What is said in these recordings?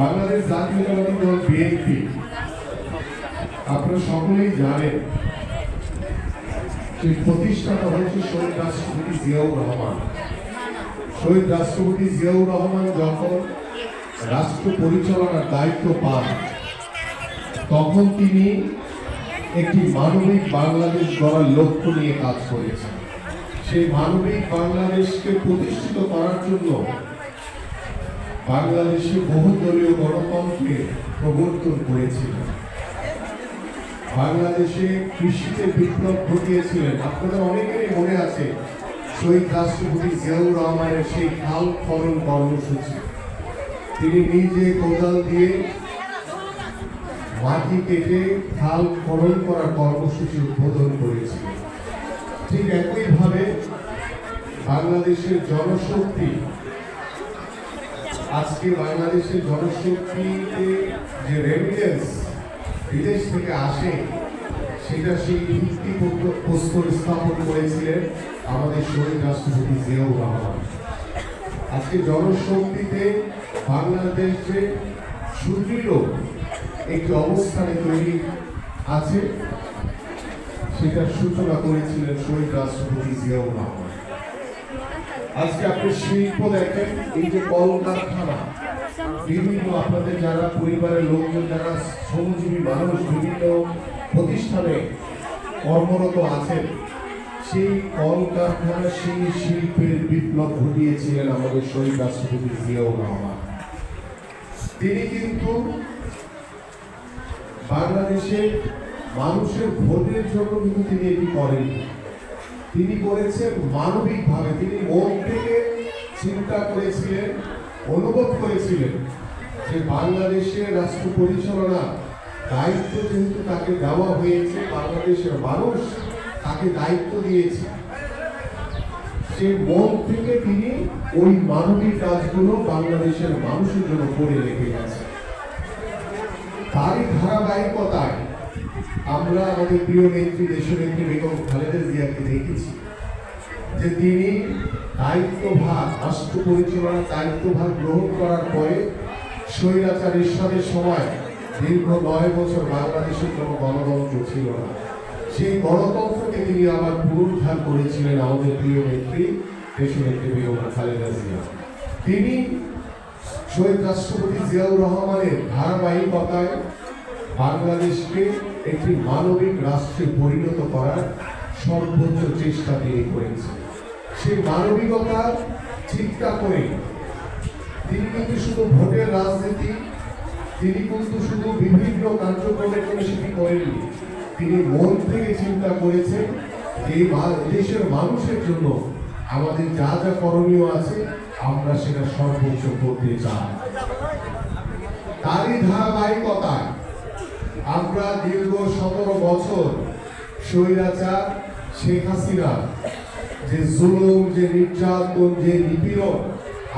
বাংলাদেশ জাতীয়তাবাদী দল বিএনপি আপনারা সকলেই জানেন, যে প্রতিষ্ঠাতা হয়েছে শহীদ রাষ্ট্রপতি জিয়াউর রহমান। শহীদ রাষ্ট্রপতি জিয়াউর রহমান যখন রাষ্ট্র পরিচালনার দায়িত্ব পান, তখন তিনি একটি মানবিক বাংলাদেশ গড়ার লক্ষ্য নিয়ে কাজ করেছেন। সেই মানবিক বাংলাদেশকে প্রতিষ্ঠিত করার জন্য বাংলাদেশে বহুদলীয় গণতন্ত্রের প্রবর্তন করেছিলেন বাংলাদেশে কৃষিতে বিপ্লব ঘটিয়েছিলেন। আপনাদের অনেকেরই মনে আছে, শহীদ রাষ্ট্রপতি জিয়াউর রহমানের সেই খাল খনন কর্মসূচি। তিনি নিজে কোদাল দিয়ে মাটি কেটে খাল খনন করার কর্মসূচি উদ্বোধন করেছিলেন। ঠিক একইভাবে বাংলাদেশের জনশক্তি আজকে বাংলাদেশের জনশক্তিতে যে রেমিটেন্স বিদেশ থেকে আসে, সেটা সেই ভিত্তি প্রস্তর স্থাপন করেছিলেন আমাদের শহীদ রাষ্ট্রপতি জিয়াউর রহমান। আজকে জনশক্তিতে বাংলাদেশে সুদৃঢ় একটি অবস্থানে তৈরি আছে, সেটার সূচনা করেছিলেন শহীদ রাষ্ট্রপতি জিয়াউর রহমান। আজকে আপনি শিল্প দেখেন, এই যে কলকারখানা, বিভিন্ন আপনাদের যারা পরিবারের লোকজন, যারা শ্রমজীবী মানুষ, বিভিন্ন প্রতিষ্ঠানে কর্মরত আছেন, সেই কলকারখানা সেই শিল্পের বিপ্লব ঘটিয়েছিলেন আমাদের শহীদ রাষ্ট্রপতি জিয়াউর রহমান। তিনি কিন্তু বাংলাদেশের মানুষের ভোটের জন্য কিন্তু তিনি এটি করেননি। তিনি করেছেন মানবিকভাবে, তিনি মন থেকে চিন্তা করেছিলেন, অনুভব করেছিলেন যে বাংলাদেশের রাষ্ট্র পরিচালনা দায়িত্ব যেহেতু তাকে দেওয়া হয়েছে, বাংলাদেশের মানুষ তাকে দায়িত্ব দিয়েছে, সে মন থেকে তিনি ওই মানবিক কাজগুলো বাংলাদেশের মানুষের জন্য করে রেখে গেছে তারই ধারাবাহিকতায় আমরা আমাদের প্রিয় নেত্রী দেশনেত্রী বেগম খালেদা জিয়াকে দেখেছি যে তিনি দায়িত্বভার রাষ্ট্র পরিচালনার দায়িত্বভার গ্রহণ করার পরে স্বৈরাচার ঈশ্বরের সময়, দীর্ঘ নয় বছর বাংলাদেশের কোনো গণতন্ত্র ছিল না। সেই গণতন্ত্রকে তিনি আবার পুনরুদ্ধার করেছিলেন আমাদের প্রিয় নেত্রী দেশনেত্রী বেগম খালেদা জিয়া। তিনি শহীদ রাষ্ট্রপতি জিয়াউর রহমানের ধারাবাহিকতায় বাংলাদেশকে একটি মানবিক রাষ্ট্রে পরিণত করার সর্বোচ্চ চেষ্টা তিনি করেছেন। সেই মানবিকতা চিন্তা করে তিনি কিন্তু শুধু ভোটের রাজনীতি, তিনি কিন্তু শুধু বিভিন্ন কার্যক্রমের জন্য সেটি করেননি। তিনি মন থেকে চিন্তা করেছেন যে দেশের মানুষের জন্য আমাদের যা যা করণীয় আছে, আমরা সেটা সর্বোচ্চ করতে চাই। তারই ধারাবাহিকতায় আমরা দীর্ঘ সতেরো বছর স্বৈরাচার শেখ হাসিনা, যে জুলুম, যে নির্যাতন, যে নিপীড়ন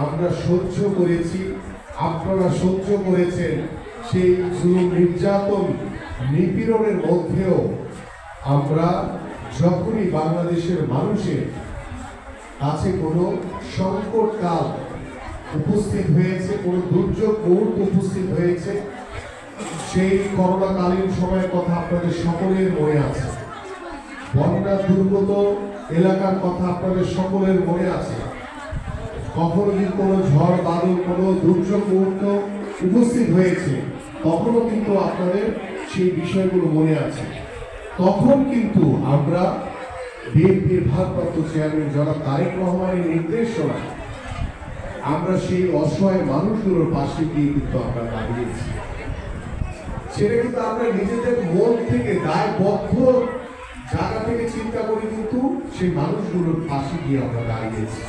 আমরা সহ্য করেছি, আপনারা সহ্য করেছেন, সেই জুলুম, নির্যাতন, নিপীড়নের মধ্যেও আমরা যখনই বাংলাদেশের মানুষের কাছে কোনো সংকটকাল উপস্থিত হয়েছে, কোনো দুর্যোগ মুহূর্ত উপস্থিত হয়েছে সেই করোনাকালীন সময়ের কথা আপনাদের সকলের মনে আছে। বন্যা দুর্গত এলাকার কথা আপনাদের সকলের মনে আছে। কখনো যদি কোনো ঝড়, বাদল, কোনো দুর্যোগ মুহূর্ত উপস্থিত হয়েছে? তখনও কিন্তু আপনাদের সেই বিষয়গুলো মনে আছে। তখন কিন্তু আমরা বিএনপির ভারপ্রাপ্ত চেয়ারম্যান জনাব তারেক রহমানের নির্দেশনা, আমরা সেই অসহায় মানুষগুলোর পাশে গিয়ে কিন্তু আমরা দাঁড়িয়েছি। সেটা কিন্তু আমরা নিজেদের মন থেকে দায়বদ্ধ জায়গা থেকে চিন্তা করে, কিন্তু সেই মানুষগুলোর পাশে গিয়ে আমরা দাঁড়িয়েছি।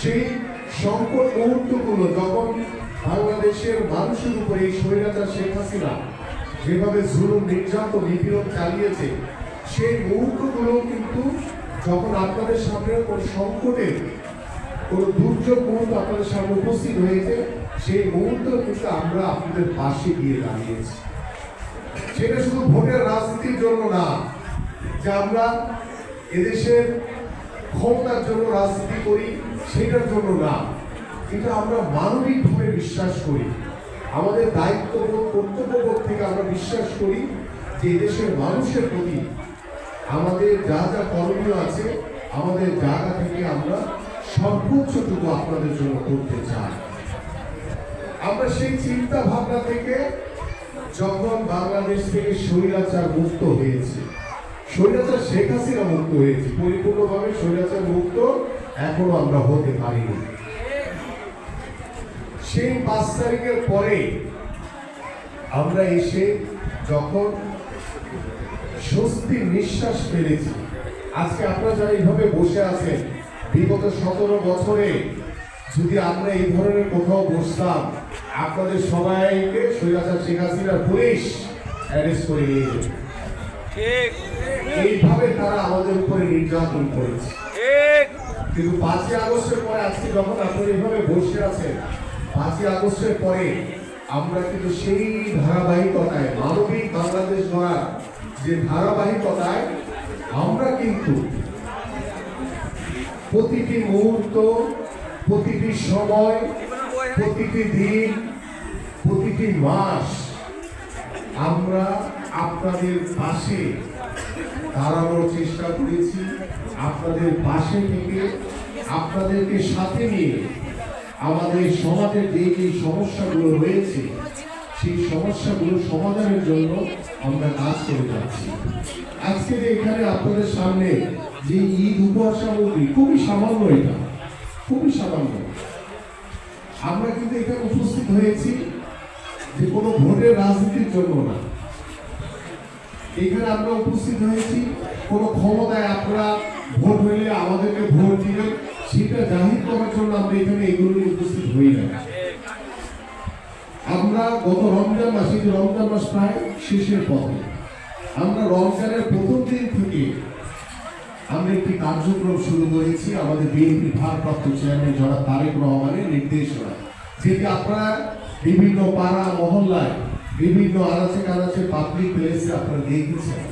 সেই সংকট মুহূর্তগুলো যখন বাংলাদেশের মানুষের উপরে এই স্বৈরাচার শেখ হাসিনা যেভাবে জুলুম, নির্যাতন, নিপীড়ন চালিয়েছে, সেই মুহূর্তগুলো কিন্তু যখন আপনাদের সামনে কোনো সংকটের কোনো দুর্যোগ মুহূর্ত আপনাদের সামনে উপস্থিত হয়েছে, সেই মুহূর্ত কিন্তু আমরা আপনাদের পাশে গিয়ে দাঁড়িয়েছি। সেটা শুধু ভোটের রাজনীতির জন্য না, যে আমরা এদেশের ক্ষমতার জন্য রাজনীতি করি, সেটার জন্য না। এটা আমরা মানবিকভাবে বিশ্বাস করি। আমাদের দায়িত্ববোধ কর্তব্যবোধ থেকে আমরা বিশ্বাস করি যে এদেশের মানুষের প্রতি আমাদের যা যা করণীয় আছে, আমাদের জায়গা থেকে আমরা সর্বোচ্চটুকু আপনাদের জন্য করতে চাই। আমরা সেই চিন্তা ভাবনা থেকে যখন বাংলাদেশ থেকে স্বৈরাচার মুক্ত হয়েছে, স্বৈরাচার শেখ হাসিনা মুক্ত হয়েছে, পরিপূর্ণভাবে স্বৈরাচার মুক্ত এখনও আমরা হতে পারিনি। সেই পাঁচ তারিখের পরে আমরা এসে যখন স্বস্তির নিঃশ্বাস ফেলেছি, আজকে আপনারা যারা এইভাবে বসে আছেন, বিগত সতেরো বছরে যদি আমরা এই ধরনের কোথাও বসতাম আপনাদের সবাইকে সৈরাচার শেখ হাসিনার পুলিশ অ্যারেস্ট করে নিয়ে ঠিক। এইভাবে তারা আমাদের উপরে নির্যাতন করেছে। কিন্তু পাঁচই আগস্টের পরে আজকে যখন আপনারা এইভাবে বসে আছেন পাঁচই আগস্টের পরে আমরা কিন্তু সেই ধারাবাহিকতায় মানবিক বাংলাদেশ গড়ার যে ধারাবাহিকতায় আমরা কিন্তু প্রতিটি মুহূর্ত প্রতিটি সময় প্রতিটি দিন, প্রতিটি মাস আমরা আপনাদের পাশে দাঁড়ানোর চেষ্টা করেছি। আপনাদের পাশে থেকে, আপনাদেরকে সাথে নিয়ে আমাদের সমাজের যে যে সমস্যাগুলো রয়েছে, সেই সমস্যাগুলো সমাধানের জন্য আমরা কাজ করে যাচ্ছি। আজকে এখানে আপনাদের সামনে যে ঈদ উপহার সামগ্রী, খুবই সামান্য এটা, খুবই সামান্য। আমরা কিন্তু এখানে উপস্থিত হয়েছি যে কোনো ভোটের রাজনীতির জন্য না। এখানে আমরা উপস্থিত হয়েছি, কোন ক্ষমতায় আপনারা ভোট হইলে আমাদেরকে ভোট দিবেন, সেটা জাহির করার জন্য আমরা এখানে এগুলো উপস্থিত হই না। আমরা গত রমজান মাসে, রমজান মাস প্রায় শেষের পথে। আমরা রমজানের প্রথম দিন থেকে আমরা একটি কার্যক্রম শুরু করেছি আমাদের বিএনপি ভারপ্রাপ্ত চেয়ারম্যান জনাব তারেক রহমানের নির্দেশনা। যেটি আপনারা বিভিন্ন পাড়া, মহল্লায় বিভিন্ন আনাচে কানাচে পাবলিক প্লেসে আপনারা দেখেছেন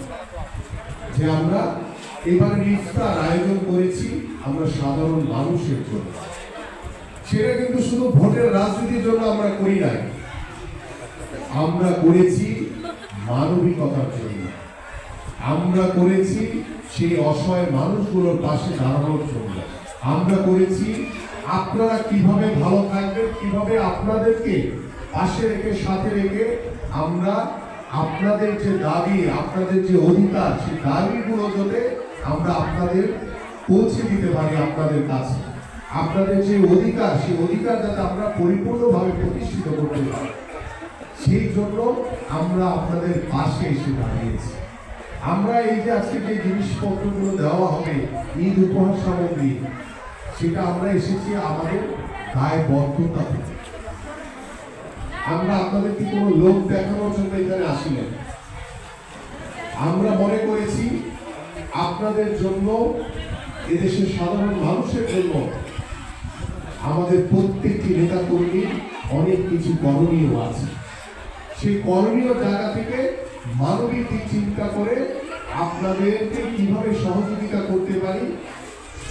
যে আমরা এবারে ইফতার আয়োজন করেছি আমরা সাধারণ মানুষের জন্য। সেটা কিন্তু শুধু ভোটের রাজনীতির জন্য আমরা করি নাই। আমরা করেছি মানবিকতার জন্য। আমরা করেছি সেই অসহায় মানুষগুলোর পাশে দাঁড়ানোর জন্য। আমরা করেছি, আপনারা কীভাবে ভালো থাকবেন, কীভাবে আপনাদেরকে পাশে রেখে, সাথে রেখে আমরা আপনাদের যে দাবি, আপনাদের যে অধিকার সেই দাবিগুলো যাতে আমরা আপনাদের পৌঁছে দিতে পারি আপনাদের কাছে। আপনাদের যে অধিকার সেই অধিকার যাতে আমরা পরিপূর্ণভাবে প্রতিষ্ঠিত করতে পারি। সেই জন্য আমরা আপনাদের পাশে এসে দাঁড়িয়েছি। আমরা এই যে আজকে যে জিনিসপত্রগুলো দেওয়া হবে, ঈদ উপহার সামগ্রী, সেটা আমরা এসেছি আমাদের দায়বদ্ধতা থেকে। আমরা আপনাদেরকে কোনো লোক দেখানোর জন্য এখানে আসিনি আমরা মনে করেছি আপনাদের জন্য এদেশের সাধারণ মানুষের জন্য আমাদের প্রত্যেকটি নেতা কর্মীর অনেক কিছু করণীয় আছে। সেই করণীয় জায়গা থেকে মানবিক দিক চিন্তা করে আপনাদেরকে কীভাবে সহযোগিতা করতে পারি?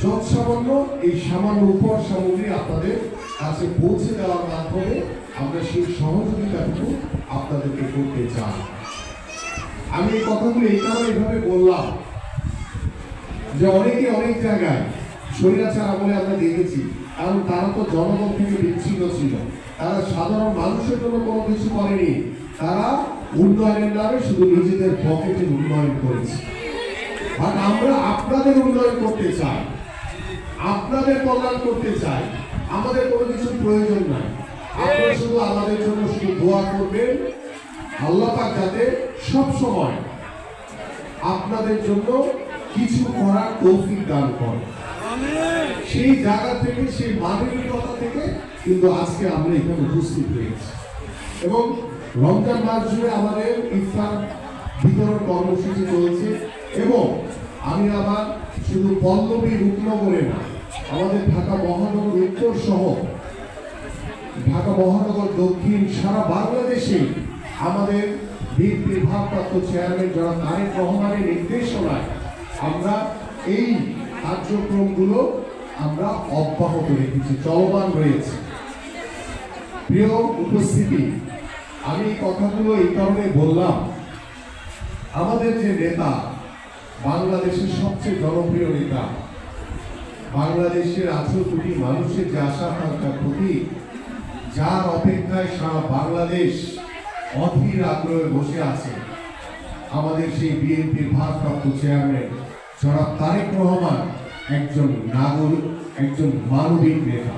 যত সামান্য, এই সামান্য উপহার সামগ্রী আপনাদের কাছে পৌঁছে দেওয়ার মাধ্যমে আমরা সেই সহযোগিতাটুকু আপনাদেরকে করতে চাই। আমি এই কথাগুলো এই কারণে এভাবে বললাম যে অনেকে অনেক জায়গায় স্বৈরাচার আমলে আমরা দেখেছি, কারণ তারা তো জনগণ থেকে বিচ্ছিন্ন ছিল। তারা সাধারণ মানুষের জন্য কোনো কিছু করেনি। তারা উন্নয়নের নামে শুধু নিজেদের পকেটের উন্নয়ন করেছে। আর আমরা আপনাদের উন্নয়ন করতে চাই। আপনাদের কল্যাণ করতে চাই। আমাদের কোনো কিছু প্রয়োজন নাই। আপনারা শুধু আমাদের জন্য শুধু দোয়া করবেন। আল্লাহ যাতে সব সময় আপনাদের জন্য কিছু করার তৌফিক দান করে। সেই জায়গা থেকে, সেই মানবিকতা থেকে কিন্তু আজকে আমরা এখানে উপস্থিত হয়েছি। এবং রমজান মাস জুড়ে আমাদের ইফতার বিতরণ কর্মসূচি চলছে এবং আমি আবার শুধু পল্লবী রূপনগরে না, আমাদের ঢাকা মহানগর উত্তর সহ ঢাকা মহানগর দক্ষিণ সারা বাংলাদেশে আমাদের বিএনপির ভারপ্রাপ্ত চেয়ারম্যান যারা তারেক রহমানের নির্দেশনায় আমরা এই কার্যক্রমগুলো আমরা অব্যাহত রেখেছি, চলমান রয়েছে। প্রিয় উপস্থিতি আমি এই কথাগুলো এই কারণে বললাম। আমাদের যে নেতা, বাংলাদেশের সবচেয়ে জনপ্রিয় নেতা, বাংলাদেশের আঠারো কোটি মানুষের যে আশা আকাঙ্ক্ষার প্রতি, যার অপেক্ষায় সারা বাংলাদেশ অধীর আগ্রহে বসে আছে, আমাদের সেই বিএনপির ভারপ্রাপ্ত চেয়ারম্যান জনাব তারেক রহমান একজন নাগরিক, একজন মানবিক নেতা।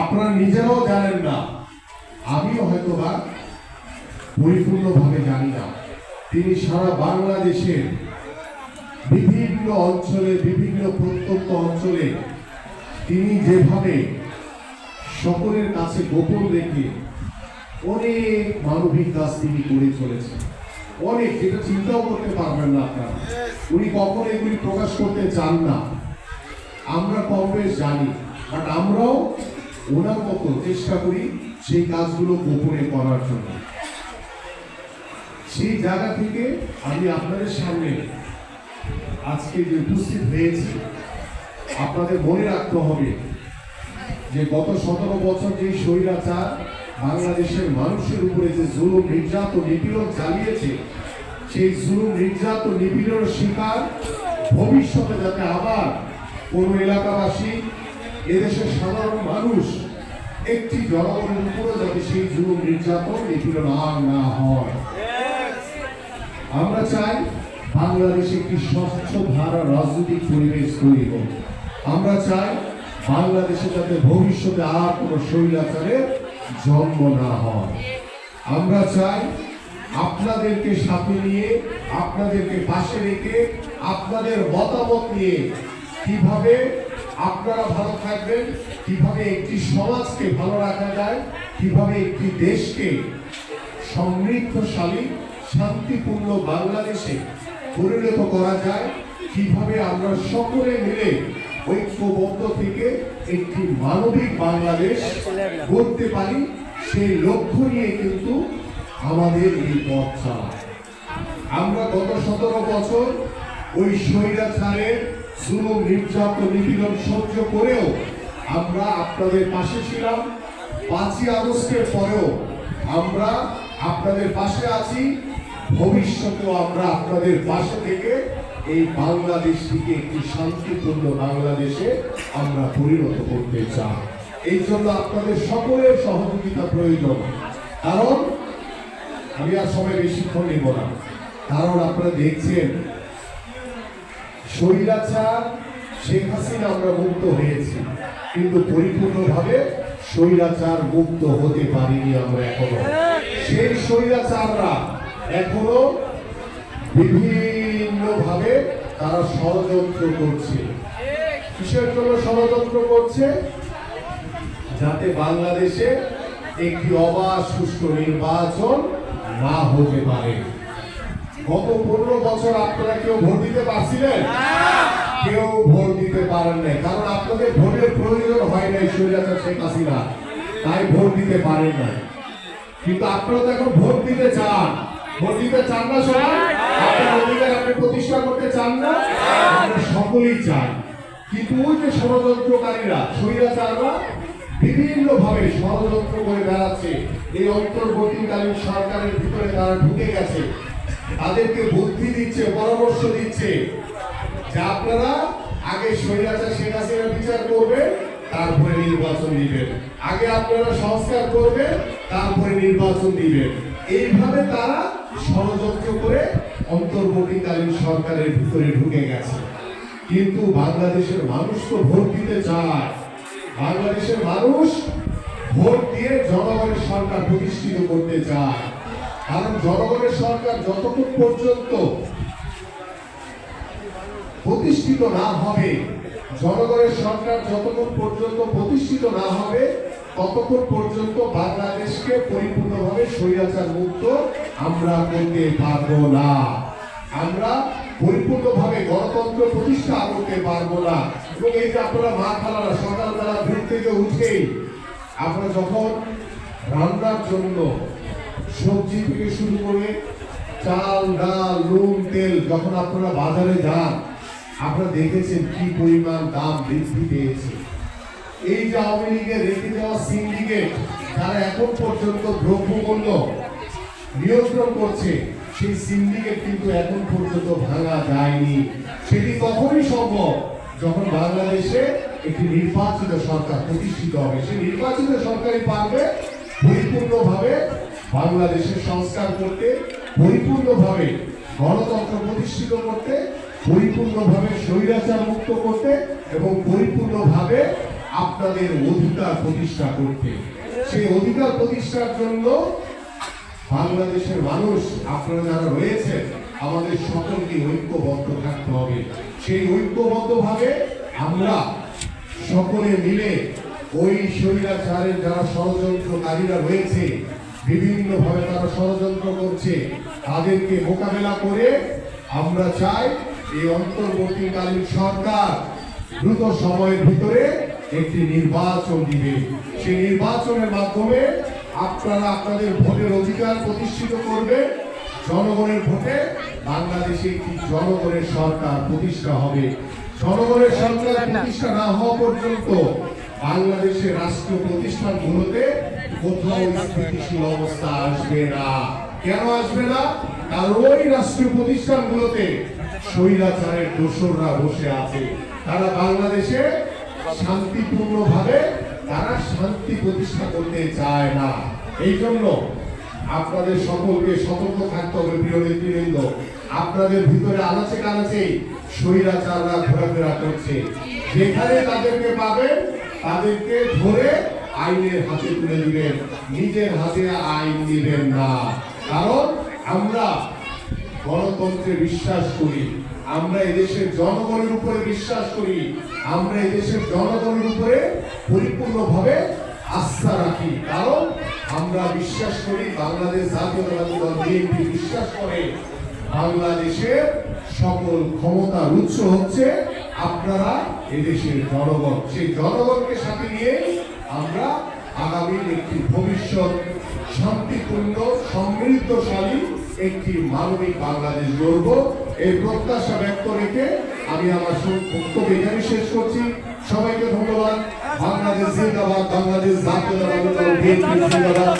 আপনারা নিজেরাও জানেন না আমিও হয়তো বা পরিপূর্ণভাবে জানি না। তিনি সারা বাংলাদেশের বিভিন্ন অঞ্চলে, বিভিন্ন প্রত্যন্ত অঞ্চলে তিনি যেভাবে সকলের কাছে গোপন রেখে অনেক মানবিক কাজ তিনি করে চলেছেন। অনেক, যেটা চিন্তাও করতে পারবেন না আপনারা। উনি কখনো এগুলি প্রকাশ করতে চান না। আমরা কম জানি বাট আমরাও ওনার মতো চেষ্টা করি সেই কাজগুলো গোপনে করার জন্য। সেই জায়গা থেকে আমি আপনাদের সামনে আজকে যে উপস্থিত হয়েছি, আপনাদের মনে রাখতে হবে যে গত সতেরো বছর যে স্বৈরাচার বাংলাদেশের মানুষের উপরে যে জুলুম, নির্যাতন, নিপীড়ন চালিয়েছে, সেই জুলুম, নির্যাতন, নিপীড়নের শিকার ভবিষ্যতে যাতে আবার কোনো এলাকাবাসী, এদেশের সাধারণ মানুষ একটি জনগণের উপরে যাতে সেই জুলুম নির্যাতন নিপীড়ন আর না হয়। আমরা চাই বাংলাদেশে একটি স্বচ্ছ ধারা রাজনৈতিক পরিবেশ তৈরি হোক। আমরা চাই বাংলাদেশে যাতে ভবিষ্যতে আর কোনো স্বৈরাচারের জন্ম না হয়। আমরা চাই আপনাদেরকে সাথে নিয়ে, আপনাদেরকে পাশে রেখে আপনাদের মতামত নিয়ে কীভাবে আপনারা ভালো থাকবেন। কীভাবে একটি সমাজকে ভালো রাখা যায়, কীভাবে একটি দেশকে সমৃদ্ধশালী, শান্তিপূর্ণ বাংলাদেশে পরিণত করা যায়, কীভাবে আমরা সকলে মিলে ঐক্যবদ্ধ থেকে একটি মানবিক বাংলাদেশ করতে পারি সেই লক্ষ্য নিয়ে কিন্তু আমাদের এই পথ আমরা গত সতেরো বছর ওই স্বৈরাচারের জুলুম নির্যাতন নিপীড়ন সহ্য করেও আমরা আপনাদের পাশে ছিলাম। পাঁচই আগস্টের পরেও আমরা আপনাদের পাশে আছি। ভবিষ্যতেও আমরা আপনাদের পাশে থেকে এই বাংলাদেশটিকে একটি শান্তিপূর্ণ বাংলাদেশে আমরা পরিণত করতে চাই। এই জন্য আপনাদের সকলের সহযোগিতা প্রয়োজন। কারণ আমি আর সময় বেশিক্ষণ নেব না। কারণ আপনারা দেখছেন স্বৈরাচার, শেখ হাসিনা আমরা মুক্ত হয়েছি। কিন্তু পরিপূর্ণভাবে স্বৈরাচার মুক্ত হতে পারিনি আমরা এখনও। সেই স্বৈরাচাররা এখনও বিভিন্ন ভাবে তারা ষড়যন্ত্র করছে। কিসের জন্য ষড়যন্ত্র করছে? যাতে বাংলাদেশে একটি অবাধ সুষ্ঠু নির্বাচন না হতে পারে। গত পনেরো বছর আপনারা কেউ ভোট দিতে পারছিলেন? কেউ ভোট দিতে পারেন নাই। কারণ আপনাদের ভোটের প্রয়োজন হয় নাই সৈরাচার শেখ হাসিনা। তাই ভোট দিতে পারেন নাই। কিন্তু আপনারা তো এখন ভোট দিতে চান। ভোট দিতে চান না সবাই? আপনার অধিকার আপনি প্রতিষ্ঠা করতে চান না? আমরা সকলেই চাই কিন্তু ওই যে ষড়যন্ত্রকারীরা স্বৈরাচাররা বিভিন্ন ভাবে ষড়যন্ত্র করে বেড়াচ্ছে। এই অন্তর্বর্তীকালীন সরকারের ভিতরে তারা ঢুকে গেছে। তাদেরকে বুদ্ধি দিচ্ছে, পরামর্শ দিচ্ছে। যে আপনারা আগে স্বৈরাচার, শেখ বিচার করবেন, তারপরে নির্বাচন দিবেন। আগে আপনারা সংস্কার করবেন, তারপরে নির্বাচন দিবেন। এইভাবে তারা ষড়যন্ত্র করে অন্তর্বর্তীকালীন সরকারের ভিতরে ঢুকে গেছে। কিন্তু বাংলাদেশের মানুষ তো ভোট দিতে চায়। বাংলাদেশের মানুষ ভোট দিয়ে জনগণের সরকার প্রতিষ্ঠিত করতে চায়। কারণ জনগণের সরকার যতক্ষণ পর্যন্ত প্রতিষ্ঠিত না হবে, জনগণের সরকার যতক্ষণ পর্যন্ত প্রতিষ্ঠিত না হবে ততক্ষণ পর্যন্ত বাংলাদেশকে পরিপূর্ণভাবে স্বৈরাচার মুক্ত আমরা করতে পারব না। আমরা পরিপূর্ণভাবে গণতন্ত্র প্রতিষ্ঠা করতে পারব না। এবং এই যে আপনারা মা খালারা সকালবেলা ঘুম থেকে উঠেই আমরা যখন রান্নার জন্য সবজি থেকে শুরু করে চাল, ডাল, নুন, তেল, যখন আপনারা বাজারে যান, আপনারা দেখেছেন কি পরিমাণ দাম বৃদ্ধি পেয়েছে। এই যে আওয়ামী লীগের রেখে দেওয়া সিন্ডিকেট যারা এখন পর্যন্ত দ্রব্যমূল্য নিয়ন্ত্রণ করছে, সেই সিন্ডিকেট কিন্তু এখন পর্যন্ত ভাঙা যায়নি। সেটি তখনই সম্ভব যখন বাংলাদেশে একটি নির্বাচিত সরকার প্রতিষ্ঠিত হবে। সেই নির্বাচিত সরকারই পারবে পরিপূর্ণভাবে বাংলাদেশের সংস্কার করতে, পরিপূর্ণভাবে গণতন্ত্র প্রতিষ্ঠিত করতে, পরিপূর্ণভাবে স্বৈরাচার মুক্ত করতে এবং পরিপূর্ণভাবে আপনাদের অধিকার প্রতিষ্ঠা করতে। সেই অধিকার প্রতিষ্ঠার জন্য বাংলাদেশের মানুষ, আপনারা যারা রয়েছেন, আমাদের সকলকে ঐক্যবদ্ধ থাকতে হবে। সেই ঐক্যবদ্ধভাবে আমরা সকলে মিলে ওই স্বৈরাচারের যারা ষড়যন্ত্রকারীরা রয়েছে বিভিন্নভাবে তারা ষড়যন্ত্র করছে। তাদেরকে মোকাবেলা করে আমরা চাই এই অন্তর্বর্তীকালীন সরকার দ্রুত সময়ের ভিতরে একটি নির্বাচন দিবে। সেই নির্বাচনের মাধ্যমে আপনারা আপনাদের ভোটের অধিকার প্রতিষ্ঠিত করবে। জনগণের ভোটে বাংলাদেশে একটি জনগণের সরকার প্রতিষ্ঠা হবে। জনগণের সরকার প্রতিষ্ঠা না হওয়া পর্যন্ত বাংলাদেশের রাষ্ট্রীয় প্রতিষ্ঠানগুলোতে কোথাও স্থিতিশীল অবস্থা আসবে না। কেন আসবে না? কারণ ওই রাষ্ট্রীয় প্রতিষ্ঠানগুলোতে স্বৈরাচারের দোসররা বসে আছে। তারা বাংলাদেশে শান্তিপূর্ণভাবে তারা শান্তি প্রতিষ্ঠা করতে চায় না। এই জন্য আপনাদের সকলকে সতর্ক থাকতে হবে, প্রিয় নেতৃবৃন্দ। আপনাদের ভিতরে আনাচে কানাচে স্বৈরাচাররা ঘোরাফেরা করছে। যেখানে তাদেরকে পাবেন, তাদেরকে ধরে আইনের হাতে তুলে দিবেন, নিজের হাতে আইন দিবেন না। কারণ আমরা গণতন্ত্রে বিশ্বাস করি, আমরা এদেশের জনগণের উপরে বিশ্বাস করি, আমরা এদেশের জনগণের উপরে পরিপূর্ণভাবে আস্থা রাখি। কারণ আমরা বিশ্বাস করি বাংলাদেশ জাতীয়তাবাদী দল বিএনপি বিশ্বাস করে, বাংলাদেশের সকল ক্ষমতার উৎস হচ্ছে আপনারা এদেশের জনগণ। সেই জনগণকে সাথে নিয়ে আমরা আগামী একটি ভবিষ্যৎ শান্তিপূর্ণ সমৃদ্ধশালী একটি মানবিক বাংলাদেশ গড়ব এই প্রত্যাশা ব্যক্ত রেখে আমি আমার বক্তব্য এখানে শেষ করছি সবাইকে ধন্যবাদ বাংলাদেশ জিন্দাবাদ বাংলাদেশ জাতীয়তাবাদী ধন্যবাদ